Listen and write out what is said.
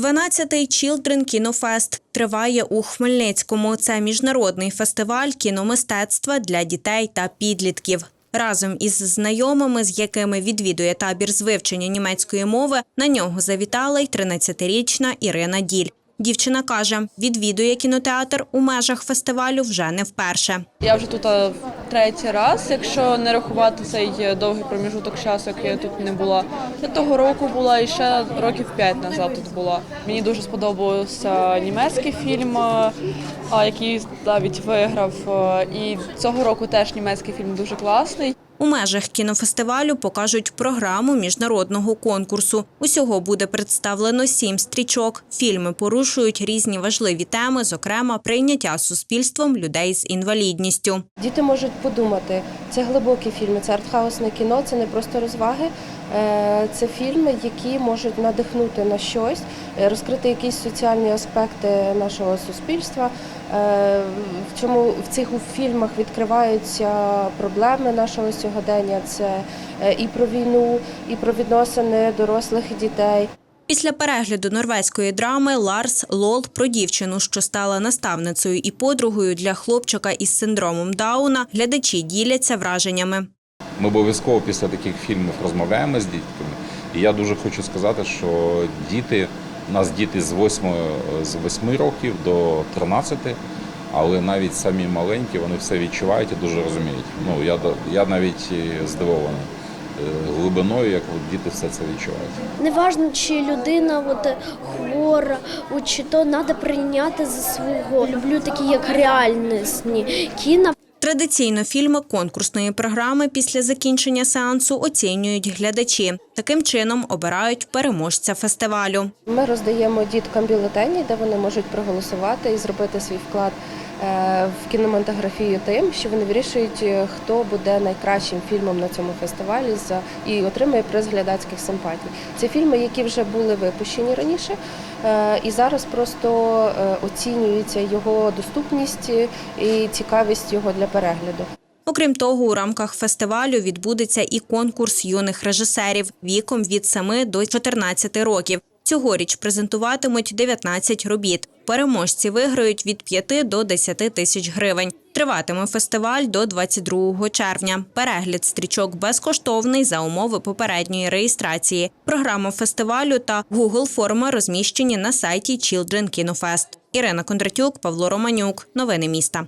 12-й Children Кінофест триває у Хмельницькому. Це міжнародний фестиваль кіномистецтва для дітей та підлітків. Разом із знайомими, з якими відвідує табір з вивчення німецької мови, на нього завітала й 13-річна Ірина Діль. Дівчина каже, відвідує кінотеатр у межах фестивалю вже не вперше. Я вже тут а, третій раз, якщо не рахувати цей е, довгий проміжуток часу, як я тут не була. Я того року була і ще років п'ять назад тут була. Мені дуже сподобався німецький фільм, е, який навіть виграв. е, І цього року теж німецький фільм дуже класний. У межах кінофестивалю покажуть програму міжнародного конкурсу. Усього буде представлено сім стрічок. Фільми порушують різні важливі теми, зокрема прийняття суспільством людей з інвалідністю. Діти можуть подумати, це глибокі фільми, це артхаусне кіно, це не просто розваги. е, Це фільми, які можуть надихнути на щось, е, розкрити якісь соціальні аспекти нашого суспільства. Е, В чому в цих фільмах відкриваються проблеми нашого сьогодення. Це е, і про війну, і про відносини дорослих і дітей. Після перегляду норвезької драми Ларс Лол про дівчину, що стала наставницею і подругою для хлопчика із синдромом Дауна, глядачі діляться враженнями. Ми обов'язково після таких фільмів розмовляємо з дітками. І я дуже хочу сказати, що діти, у нас діти з 8, з 8 років до 13, але навіть самі маленькі, вони все відчувають і дуже розуміють. Ну, я, я навіть здивований е, глибиною, як от діти все це відчувають. Неважно, чи людина от, хвора, от, чи то треба прийняти за свого. Люблю такі як реальності кіно. Традиційно фільми конкурсної програми після закінчення сеансу оцінюють глядачі. Таким чином обирають переможця фестивалю. Ми роздаємо діткам бюлетені, де вони можуть проголосувати і зробити свій вклад е, в кінематографію тим, що вони вирішують, е, хто буде найкращим фільмом на цьому фестивалі і отримує приз глядацьких симпатій. Це фільми, які вже були випущені раніше, е, і зараз просто оцінюється його доступність і цікавість його для перегляду. Окрім того, у рамках фестивалю відбудеться і конкурс юних режисерів віком від 7 до 14 років. Цьогоріч презентуватимуть 19 робіт. Переможці виграють від 5 до 10 тисяч гривень. Триватиме фестиваль до 22 червня. Перегляд стрічок безкоштовний за умови попередньої реєстрації. Програма фестивалю та Google форма розміщені на сайті Children Fest. Ірина Кондратюк, Павло Романюк. Новини міста.